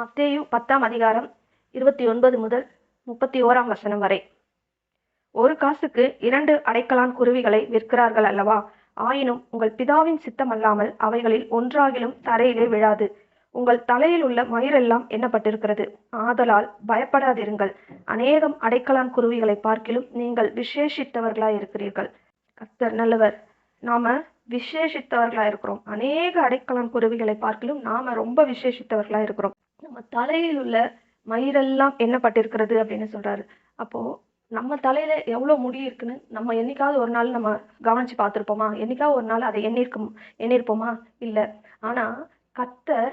மத்தேயு பத்தாம் அதிகாரம் இருபத்தி ஒன்பது முதல் முப்பத்தி ஓராம் வசனம் வரை. ஒரு காசுக்கு இரண்டு அடைக்கலான் குருவிகளை விற்கிறார்கள் அல்லவா? ஆயினும் உங்கள் பிதாவின் சித்தம் அல்லாமல் அவைகளில் ஒன்றாகிலும் தரையிலே விழாது. உங்கள் தலையில் உள்ள மயிரெல்லாம் எண்ணப்பட்டிருக்கிறது. ஆதலால் பயப்படாதிருங்கள். அநேகம் அடைக்கலான் குருவிகளை பார்க்கிலும் நீங்கள் விசேஷித்தவர்களாய் இருக்கிறீர்கள் கர்த்தர் நல்லவர். நாம விசேஷித்தவர்களா இருக்கிறோம் அநேக அடைக்கலான் குருவிகளை பார்க்கிலும் நாம ரொம்ப விசேஷித்தவர்களா இருக்கிறோம் நம்ம தலையில் உள்ள மயிரெல்லாம் எண்ணப்பட்டிருக்கிறது அப்படின்னு சொல்றாரு. அப்போ நம்ம தலையில எவ்வளவு முடி இருக்குன்னு நம்ம என்னைக்காவது ஒரு நாள் நம்ம கவனிச்சு பார்த்திருப்போமா? என்னைக்காவது ஒரு நாள் அதை எண்ணிருக்கும் எண்ணிருப்போமா? இல்ல. ஆனா கத்தர்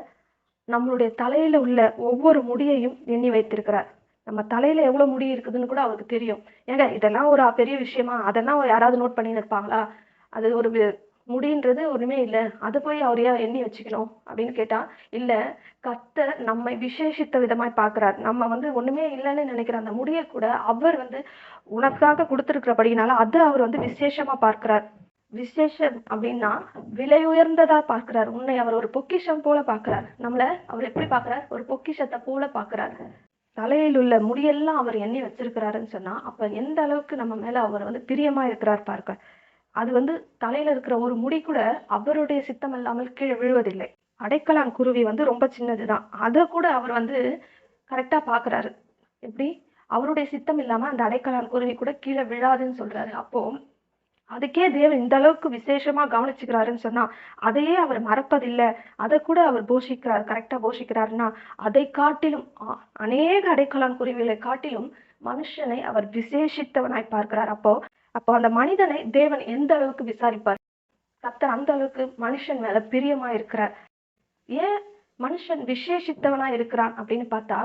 நம்மளுடைய தலையில உள்ள ஒவ்வொரு முடியையும் எண்ணி வைத்திருக்கிறார். நம்ம தலையில எவ்வளவு முடி இருக்குதுன்னு கூட அவருக்கு தெரியும். ஏங்க இதெல்லாம் ஒரு பெரிய விஷயமா? அதெல்லாம் யாராவது நோட் பண்ணி இருப்பாங்களா? அது ஒரு முடின்றது ஒண்ணுமே இல்லை. அதை போய் அவர் ஏன் எண்ணி வச்சுக்கணும்? அப்படின்னு கேட்டா இல்ல கத்த நம்மை விசேஷித்த விதமாய் பார்க்கிறார். நம்ம வந்து ஒண்ணுமே இல்லைன்னு நினைக்கிற அந்த முடியை கூட அவர் வந்து உனக்காக கொடுத்துருக்கிறபடினால அதை அவர் வந்து விசேஷமா பார்க்கிறார். விசேஷம் அப்படின்னா விலை உயர்ந்ததா பார்க்கிறார். உன்னை அவர் ஒரு பொக்கிஷம் போல பார்க்கிறார். நம்மள அவர் எப்படி பார்க்கிறார்? ஒரு பொக்கிஷத்தை போல பார்க்கிறார். தலையில் உள்ள முடியெல்லாம் அவர் எண்ணி வச்சிருக்கிறாருன்னு சொன்னா அப்ப எந்த அளவுக்கு நம்ம மேல அவர் வந்து பிரியமா இருக்கிறார் பார்க்க அது வந்து தலையில இருக்கிற ஒரு முடி கூட அவருடைய சித்தம் இல்லாமல் கீழே விழுவதில்லை. அடைக்கலான் குருவி வந்து ரொம்ப சின்னதுதான். அதை கூட அவர் வந்து கரெக்டா பாக்குறாரு எப்படி? அவருடைய சித்தம் இல்லாம அந்த அடைக்கலான் குருவி கூட கீழே விழாதுன்னு சொல்றாரு. அப்போ அதுக்கே தேவன் இந்த அளவுக்கு விசேஷமா கவனிச்சுக்கிறாருன்னு சொன்னா அதையே அவர் மறப்பதில்லை. அதை கூட அவர் போஷிக்கிறார் கரெக்டா போஷிக்கிறாருன்னா அதை காட்டிலும் அ- அநேக அடைக்கலான் குருவிகளை காட்டிலும் மனுஷனை அவர் விசேஷித்தவனாய் பார்க்கிறார். அப்போ அப்போ அந்த மனிதனை தேவன் எந்த அளவுக்கு விசாரிப்பார்? கத்தர் அந்த அளவுக்கு மனுஷன் மேல பிரியமா இருக்கிறார். ஏன் மனுஷன் விசேஷித்தவனா இருக்கிறான் அப்படின்னு பார்த்தா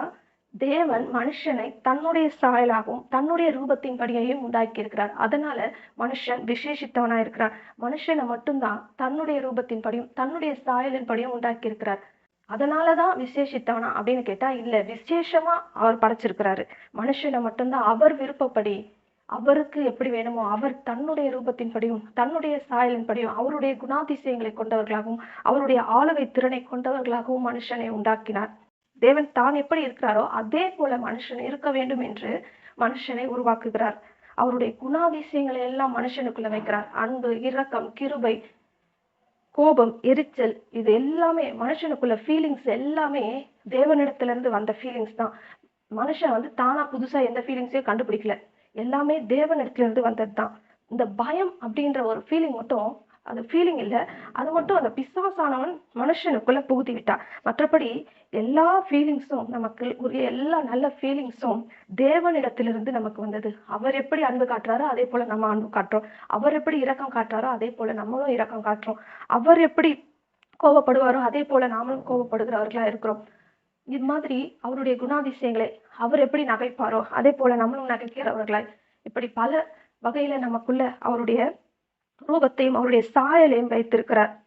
தேவன் மனுஷனை தன்னுடைய சாயலாகவும் தன்னுடைய ரூபத்தின் படியையும் உண்டாக்கி இருக்கிறார் அதனால மனுஷன் விசேஷித்தவனா இருக்கிறார். மனுஷனை மட்டும்தான் தன்னுடைய ரூபத்தின் படியும் தன்னுடைய சாயலின் படியும் உண்டாக்கி இருக்கிறார் அதனாலதான் விசேஷித்தவனா அப்படின்னு கேட்டா இல்ல விசேஷமா அவர் படைச்சிருக்கிறாரு. மனுஷனை மட்டும்தான் அவர் விருப்பப்படி அவருக்கு எப்படி வேணுமோ அவர் தன்னுடைய ரூபத்தின் படியும் தன்னுடைய சாயலின் படியும் அவருடைய குணாதிசயங்களை கொண்டவர்களாகவும் அவருடைய ஆளுகை திறனை கொண்டவர்களாகவும் மனுஷனை உண்டாக்கினார். தேவன் தான் எப்படி இருக்கிறாரோ அதே போல மனுஷன் இருக்க வேண்டும் என்று மனுஷனை உருவாக்குகிறார். அவருடைய குணாதிசயங்களை எல்லாம் மனுஷனுக்குள்ள வைக்கிறார். அன்பு இரக்கம் கிருபை கோபம் எரிச்சல் இது எல்லாமே மனுஷனுக்குள்ள ஃபீலிங்ஸ் எல்லாமே தேவனிடத்துல இருந்து வந்த ஃபீலிங்ஸ் தான். மனுஷன் வந்து தானா புதுசா எந்த ஃபீலிங்ஸையும் கண்டுபிடிக்கல. எல்லாமே தேவனிடத்துல இருந்து வந்தது தான் இந்த பயம் அப்படின்ற ஒரு ஃபீலிங் மட்டும் அந்த ஃபீலிங் இல்லை அது மட்டும் அந்த பிசாசானவன் மனுஷனுக்குள்ள புகுத்தி விட்டான் மற்றபடி எல்லா ஃபீலிங்ஸும் நமக்கு உரிய எல்லா நல்ல ஃபீலிங்ஸும் தேவனிடத்திலிருந்து நமக்கு வந்தது. அவர் எப்படி அன்பு காட்டுறாரோ அதே போல நம்ம அன்பு காட்டுறோம். அவர் எப்படி இரக்கம் காட்டுறாரோ அதே போல நம்மளும் இரக்கம் காட்டுறோம். அவர் எப்படி கோவப்படுவாரோ அதே போல நாமளும் கோவப்படுகிறவர்களா இருக்கிறோம். இது மாதிரி அவருடைய குணாதிசயங்களை அவர் எப்படி நகைப்பாரோ அதே போல நம்மளும் நகைக்கிறவர்களாய். இப்படி பல வகையில நமக்குள்ள அவருடைய ரூபத்தையும் அவருடைய சாயலையும் வைத்திருக்கிறார்.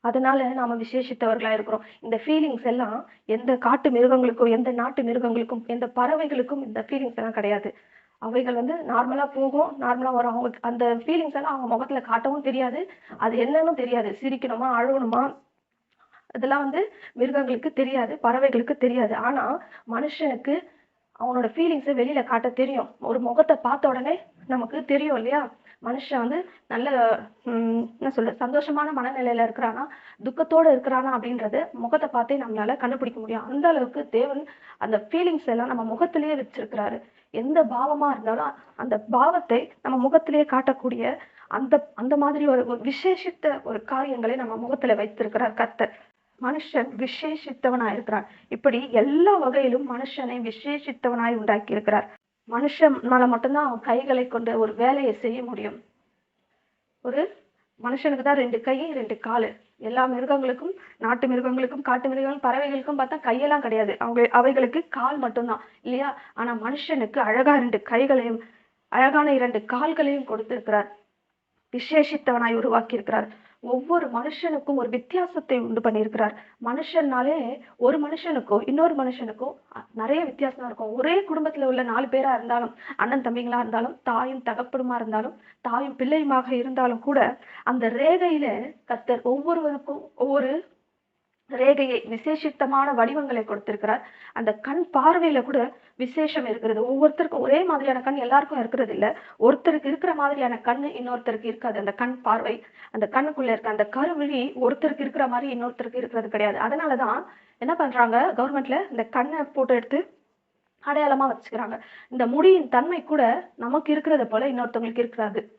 அதனால நாம விசேஷித்தவர்களா இருக்கிறோம். இந்த ஃபீலிங்ஸ் எல்லாம் எந்த காட்டு மிருகங்களுக்கும் எந்த நாட்டு மிருகங்களுக்கும் எந்த பறவைகளுக்கும் இந்த ஃபீலிங்ஸ் எல்லாம் கிடையாது. அவைகள் வந்து நார்மலா போகும் நார்மலா வரும். அவங்க அந்த ஃபீலிங்ஸ் எல்லாம் அவங்க முகத்துல காட்டவும் தெரியாது. அது என்னன்னு தெரியாது. சிரிக்கணுமா அழுகணுமா? இதெல்லாம் வந்து மிருகங்களுக்கு தெரியாது பறவைகளுக்கு தெரியாது. ஆனா மனுஷனுக்கு அவனோட ஃபீலிங்ஸை வெளியில காட்ட தெரியும். ஒரு முகத்தை பார்த்த உடனே நமக்கு தெரியும் இல்லையா? மனுஷன் வந்து நல்ல என்ன சொல்ற சந்தோஷமான மனநிலையில இருக்கிறானா துக்கத்தோட இருக்கிறானா அப்படின்றது முகத்தை பார்த்தே நம்மளால கண்டுபிடிக்க முடியும். அந்த அளவுக்கு தேவன் அந்த ஃபீலிங்ஸ் எல்லாம் நம்ம முகத்திலேயே வச்சிருக்கிறாரு. எந்த பாவமா இருந்தாலும் அந்த பாவத்தை நம்ம முகத்திலேயே காட்டக்கூடிய அந்த அந்த மாதிரி ஒரு ஒரு விசேஷித்த ஒரு காரியங்களை நம்ம முகத்துல வைத்திருக்கிறார் கர்த்தர். மனுஷன் விசேஷித்தவனாய் இருக்கிறான். இப்படி எல்லா வகையிலும் மனுஷனை விசேஷித்தவனாய் உண்டாக்கி இருக்கிறார் மனுஷனால மட்டும்தான் அவன் கைகளை கொண்டு ஒரு வேலையை செய்ய முடியும். ஒரு மனுஷனுக்கு தான் ரெண்டு கை ரெண்டு காலு. எல்லா மிருகங்களுக்கும் நாட்டு மிருகங்களுக்கும் காட்டு மிருகங்கள் பறவைகளுக்கும் பார்த்தா கையெல்லாம் கிடையாது. அவங்க அவைகளுக்கு கால் மட்டும்தான் இல்லையா? ஆனா மனுஷனுக்கு அழகா ரெண்டு கைகளையும் அழகான இரண்டு கால்களையும் கொடுத்திருக்கிறார். விசேஷித்தவனாய் உருவாக்கி இருக்கிறார் ஒவ்வொரு மனுஷனுக்கும் ஒரு வித்தியாசத்தை உண்டு பண்ணியிருக்கிறார். மனுஷன்னாலே ஒரு மனுஷனுக்கும் இன்னொரு மனுஷனுக்கும் நிறைய வித்தியாசம் இருக்கும். ஒரே குடும்பத்துல உள்ள நாலு பேரா இருந்தாலும் அண்ணன் தம்பிங்களா இருந்தாலும் தாயும் தகப்படுமா இருந்தாலும் தாயும் பிள்ளையுமாக இருந்தாலும் கூட அந்த ரேகையில கத்தர் ஒவ்வொருவருக்கும் ஒவ்வொரு ரேகையை விசேஷித்தமான வடிவங்களை கொடுத்திருக்கிறார். அந்த கண் பார்வையில கூட விசேஷம் இருக்கிறது. ஒவ்வொருத்தருக்கும் ஒரே மாதிரியான கண் எல்லாருக்கும் இருக்கிறது இல்ல. ஒருத்தருக்கு இருக்கிற மாதிரியான கண் இன்னொருத்தருக்கு இருக்காது. அந்த கண் பார்வை அந்த கண்ணுக்குள்ள இருக்க அந்த கருவிழி ஒருத்தருக்கு இருக்கிற மாதிரி இன்னொருத்தருக்கு இருக்கிறது கிடையாது. அதனாலதான் என்ன பண்றாங்க? கவர்மெண்ட்ல இந்த கண்ணை போட்டோ எடுத்து அடையாளமா வச்சுக்கிறாங்க. இந்த முடியின் தன்மை கூட நமக்கு இருக்கிறத போல இன்னொருத்தவங்களுக்கு இருக்கிறாது.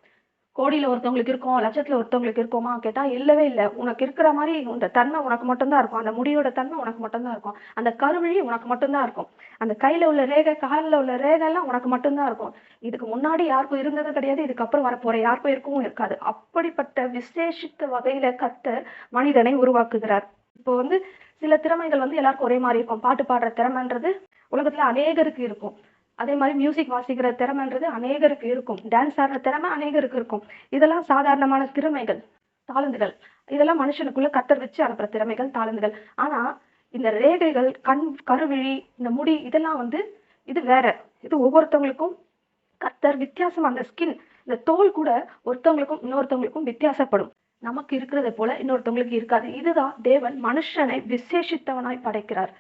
கோடியில ஒருத்தவங்களுக்கு இருக்கும் லட்சத்துல ஒருத்தவங்களுக்கு இருக்குமா கேட்டா இல்லவே இல்லை. உனக்கு இருக்கிற மாதிரி இந்த தன்மை உனக்கு மட்டும்தான் இருக்கும். அந்த முடியோட தன்மை உனக்கு மட்டும்தான் இருக்கும். அந்த கருவழி உனக்கு மட்டும்தான் இருக்கும். அந்த கையில உள்ள ரேகை காலில் உள்ள ரேகை எல்லாம் உனக்கு மட்டும்தான் இருக்கும். இதுக்கு முன்னாடி யாருக்கும் இருந்ததும் கிடையாது இதுக்கப்புறம் வரப்போற யாருக்கும் இருக்கவும் இருக்காது. அப்படிப்பட்ட விசேஷித்த வகையில கர்த்தர் மனிதனை உருவாக்குகிறார். இப்போ வந்து சில திறமைகள் வந்து எல்லாருக்கும் ஒரே மாதிரி இருக்கும். பாட்டு பாடுற திறமைன்றது உலகத்துல அநேகருக்கு இருக்கும். அதே மாதிரி மியூசிக் வாசிக்கிற திறமைன்றது அநேகருக்கு இருக்கும். டான்ஸ் ஆடுற திறமை அநேகருக்கு இருக்கும். இதெல்லாம் சாதாரணமான திறமைகள் தாளந்துகள். இதெல்லாம் மனுஷனுக்குள்ள கத்தர் வச்சு அனுப்புற திறமைகள் தாளந்துகள். ஆனா இந்த ரேகைகள் கண் கருவிழி இந்த முடி இதெல்லாம் வந்து இது வேற. இது ஒவ்வொருத்தவங்களுக்கும் கத்தர் வித்தியாசம் அந்த ஸ்கின் இந்த தோல் கூட ஒருத்தவங்களுக்கும் இன்னொருத்தவங்களுக்கும் வித்தியாசப்படும். நமக்கு இருக்கிறதை போல இன்னொருத்தவங்களுக்கு இருக்காது. இதுதான் தேவன் மனுஷனை விசேஷித்தவனாய் படைக்கிறார்.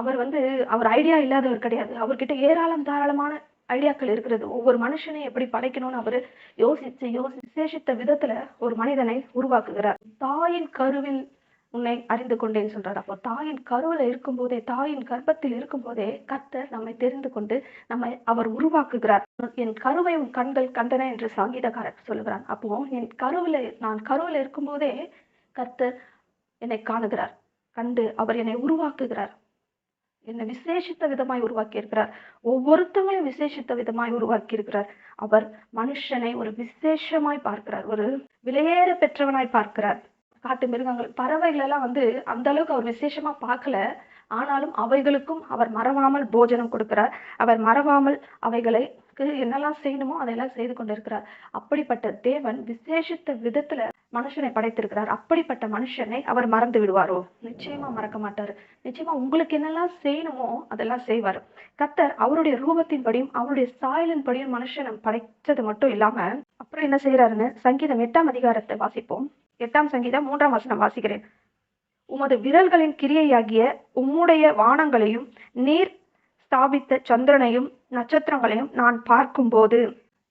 அவர் வந்து அவர் ஐடியா இல்லாதவர் கிடையாது. அவர்கிட்ட ஏராளம் தாராளமான ஐடியாக்கள் இருக்கிறது. ஒவ்வொரு மனுஷனையும் எப்படி படைக்கணும்னு அவர் யோசிச்சு யோசி விசேஷித்த விதத்துல ஒரு மனிதனை உருவாக்குகிறார். தாயின் கருவில் உன்னை அறிந்து கொண்டேன்னு சொல்றாரு. அப்போ தாயின் கருவில இருக்கும்போதே தாயின் கர்ப்பத்தில் இருக்கும் போதே கர்த்தர் நம்மை தெரிந்து கொண்டு நம்மை அவர் உருவாக்குகிறார். என் கருவை உன் கண்கள் கண்டன என்று சங்கீதக்காரர் சொல்லுகிறான் அப்போ என் கருவில நான் கருவில இருக்கும்போதே கர்த்தர் என்னை காணுகிறார். கண்டு அவர் என்னை உருவாக்குகிறார். என்னை விசேஷித்த விதமாய் உருவாக்கி இருக்கிறார் ஒவ்வொருத்தவங்களையும் விசேஷித்த விதமாய் உருவாக்கி இருக்கிறார் அவர் மனுஷனை ஒரு விசேஷமாய் பார்க்கிறார். ஒரு விலையேற பெற்றவனாய் பார்க்கிறார். காட்டு மிருகங்கள் பறவைகள் எல்லாம் வந்து அந்த அளவுக்கு அவர் விசேஷமா பார்க்கல. ஆனாலும் அவைகளுக்கும் அவர் மறவாமல் போஜனம் கொடுக்கிறார். அவர் மறவாமல் அவைகளை அவைகளுக்கு என்னெல்லாம் செய்யணுமோ அதெல்லாம் செய்து கொண்டிருக்கிறார். அப்படிப்பட்ட தேவன் விசேஷித்த விதத்துல மனுஷனை படைத்திருக்கிறார். அப்படிப்பட்ட மனுஷனை அவர் மறந்து விடுவாரோ? நிச்சயமா மறக்க மாட்டாரு. நிச்சயமா உங்களுக்கு என்னெல்லாம் செய்யணுமோ அதெல்லாம் செய்வாரு. கத்தர் அவருடைய ரூபத்தின்படியும் அவருடைய சாயலின்படியும் மனுஷனை படைச்சது மட்டும் இல்லாம அப்புறம் என்ன செய்யறாருன்னு சங்கீதம் எட்டாம் அதிகாரத்தை வாசிப்போம். எட்டாம் சங்கீதம் மூன்றாம் வசனம் வாசிக்கிறேன். உமது விரல்களின் கிரியையாகிய உம்முடைய வானங்களையும் நீர் ஸ்தாபித்த சந்திரனையும் நட்சத்திரங்களையும் நான் பார்க்கும்போது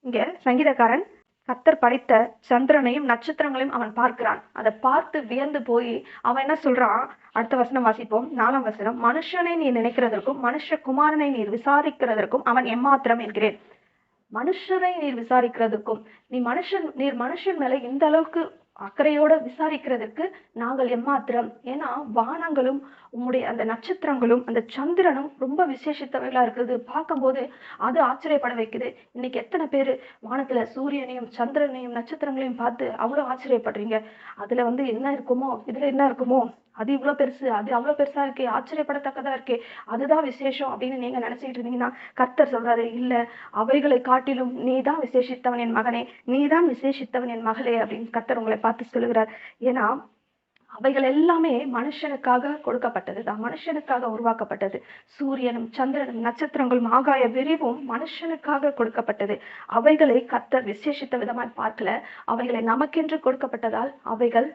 இங்க சங்கீதக்காரன் கத்தர் படைத்த சந்திரனையும் நட்சத்திரங்களையும் அவன் பார்க்கிறான். அதை பார்த்து வியந்து போய் அவன் என்ன சொல்றான்? அடுத்த வசனம் வாசிப்போம். நாலாம் வசனம் மனுஷனை நீ நினைக்கிறதற்கும் மனுஷ குமாரனை நீர் விசாரிக்கிறதற்கும் அவன் எம்மாத்திரம் என்கிறேன். மனுஷரை நீர் விசாரிக்கிறதுக்கும் நீ மனுஷன் நீர் மனுஷன் மேல இந்த அளவுக்கு அக்கறையோட விசாரிக்கிறதுக்கு நாங்கள் எம்மாத்திரம்? ஏன்னா வானங்களும் உம்முடைய அந்த நட்சத்திரங்களும் அந்த சந்திரனும் ரொம்ப விசேஷத்தவைகளாக இருக்குது பார்க்கும்போது அது ஆச்சரியப்பட வைக்குது. இன்னைக்கு எத்தனை பேர் வானத்துல சூரியனையும் சந்திரனையும் நட்சத்திரங்களையும் பார்த்து அவ்வளோ ஆச்சரியப்படுறீங்க. அதுல வந்து என்ன இருக்குமோ இதுல என்ன இருக்குமோ அது இவ்வளோ பெருசு அது அவ்வளோ பெருசா இருக்கே ஆச்சரியப்படத்தக்கதா இருக்கே அதுதான் விசேஷம் அப்படின்னு நீங்க நினைச்சிட்டு இருந்தீங்கன்னா கர்த்தர் சொல்றாரு இல்ல அவைகளை காட்டிலும் நீதான் விசேஷித்தவன் என் மகனே நீதான் விசேஷித்தவன் என் மகளே அப்படின்னு கர்த்தர் உங்களை பார்த்து சொல்லுகிறார். ஏன்னா அவைகள் எல்லாமே மனுஷனுக்காக கொடுக்கப்பட்டது தான். மனுஷனுக்காக உருவாக்கப்பட்டது. சூரியனும் சந்திரனும் நட்சத்திரங்களும் ஆகாய விரிவும் மனுஷனுக்காக கொடுக்கப்பட்டது. அவைகளை கத்த விசேஷித்த விதமாய் பார்க்கல. அவைகளை நமக்கென்று கொடுக்கப்பட்டதால் அவைகள்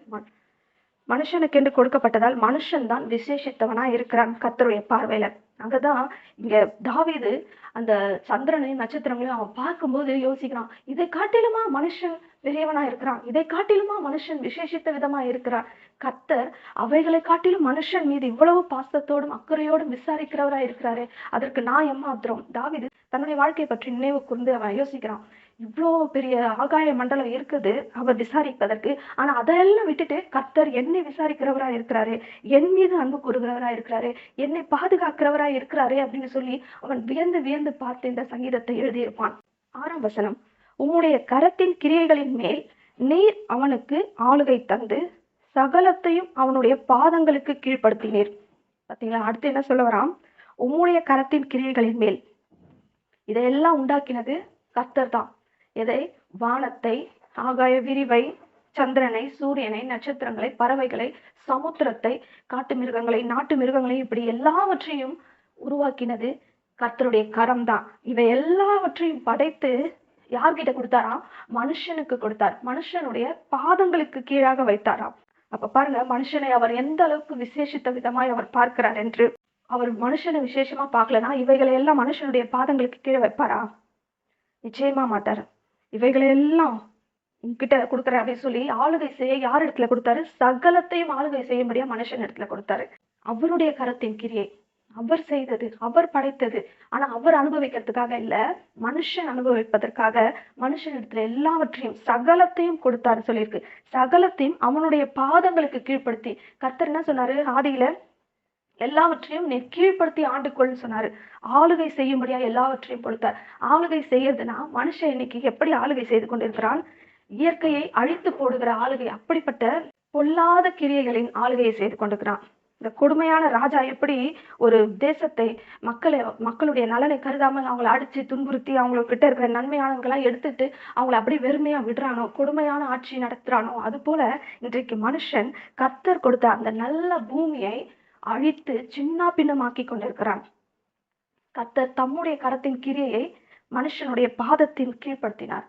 மனுஷனுக்கென்று கொடுக்கப்பட்டதால் மனுஷன்தான் விசேஷித்தவனா இருக்கிறான் கத்தருடைய பார்வையில. அங்கதான் இங்க தாவீது அந்த சந்திரனையும் நட்சத்திரங்களையும் அவன் பார்க்கும்போது யோசிக்கிறான். இதை காட்டிலுமா மனுஷன் பெரியவனா இருக்கிறான்? இதை காட்டிலுமா மனுஷன் விசேஷித்த விதமா இருக்கிறான்? கத்தர் அவைகளை காட்டிலும் மனுஷன் மீது இவ்வளவு பாசத்தோடும் அக்கறையோடும் விசாரிக்கிறவரா இருக்கிறாரே. அதற்கு நான் எம்மாத்திரம் தாவிது தன்னுடைய வாழ்க்கையை பற்றி நினைவு கூர்ந்து அவன் யோசிக்கிறான். இவ்வளோ பெரிய ஆகாய மண்டலம் இருக்குது. அவர் விசாரிப்பதற்கு. ஆனா அதெல்லாம் விட்டுட்டு கர்த்தர் என்னை விசாரிக்கிறவரா இருக்கிறாரு. என் மீது அன்பு கூறுகிறவரா இருக்கிறாரு. என்னை பாதுகாக்கிறவரா இருக்கிறாரு அப்படின்னு சொல்லி அவன் வியந்து வியந்து பார்த்து இந்த சங்கீதத்தை எழுதியிருப்பான். ஆறாம் வசனம். உம்முடைய கரத்தின் கிரியைகளின் மேல் நீர் அவனுக்கு ஆளுகை தந்து சகலத்தையும் அவனுடைய பாதங்களுக்கு கீழ்ப்படுத்தினீர். பார்த்தீங்களா அடுத்து என்ன சொல்ல வராம் உம்முடைய கரத்தின் கிரியைகளின் மேல். இதையெல்லாம் உண்டாக்கினது கர்த்தர் தான். எதை? வானத்தை ஆகாய விரிவை சந்திரனை சூரியனை நட்சத்திரங்களை பறவைகளை சமுத்திரத்தை காட்டு மிருகங்களை நாட்டு மிருகங்களை இப்படி எல்லாவற்றையும் உருவாக்கினது கர்த்தருடைய கரம் தான் இவை எல்லாவற்றையும் படைத்து யார்கிட்ட கொடுத்தாராம்? மனுஷனுக்கு கொடுத்தார். மனுஷனுடைய பாதங்களுக்கு கீழாக வைத்தாராம். அப்ப பாருங்க மனுஷனை அவர் எந்த அளவுக்கு விசேஷித்த விதமாய் அவர் பார்க்கிறார் என்று. அவர் மனுஷனை விசேஷமா பார்க்கலன்னா இவைகளை எல்லாம் மனுஷனுடைய பாதங்களுக்கு கீழே வைப்பாரா? நிச்சயமா மாட்டார். இவைகளை எல்லாம் கொடுக்குற அப்படின்னு சொல்லி ஆளுகை செய்ய யார் இடத்துல கொடுத்தாரு? சகலத்தையும் ஆளுகை செய்யும்படியா மனுஷன் இடத்துல கொடுத்தாரு. அவருடைய கரத்தின் கிரியை அவர் செய்தது அவர் படைத்தது. ஆனா அவர் அனுபவிக்கிறதுக்காக இல்ல மனுஷன் அனுபவிப்பதற்காக மனுஷன் இடத்துல எல்லாவற்றையும் சகலத்தையும் கொடுத்தாரு சொல்லியிருக்கு. சகலத்தையும் அவனுடைய பாதங்களுக்கு கீழ்ப்படுத்தி கர்த்தர் என்ன சொன்னாரு? ஆதியில எல்லாவற்றையும் நீ கீழ்ப்படுத்தி ஆண்டுக்கொள் சொன்னாரு. ஆளுகை செய்யும்படியா எல்லாவற்றையும் கொடுத்தார் ஆளுகை செய்யறதுனா மனுஷன் இன்னைக்கு எப்படி ஆளுகை செய்து கொண்டிருக்கிறான்? இயற்கையை அழித்து போடுகிற ஆளுகை அப்படிப்பட்ட பொல்லாத கிரியைகளின் ஆளுகையை செய்து கொண்டிருக்கிறான். இந்த கொடுமையான ராஜா எப்படி ஒரு தேசத்தை மக்களை மக்களுடைய நலனை கருதாமல் அவங்கள அடிச்சு துன்புறுத்தி அவங்க கிட்ட இருக்கிற நன்மையானவங்களாம் எடுத்துட்டு அவங்கள அப்படியே வெறுமையா விடுறானோ கொடுமையான ஆட்சி நடத்துறானோ அது போல இன்றைக்கு மனுஷன் கத்தர் கொடுத்த அந்த நல்ல பூமியை அழித்து சின்ன பின்னமாக்கி கொண்டிருக்கிறான். கத்தர் தம்முடைய கரத்தின் கிரியையை மனுஷனுடைய பாதத்தின் கீழ்ப்படுத்தினார்.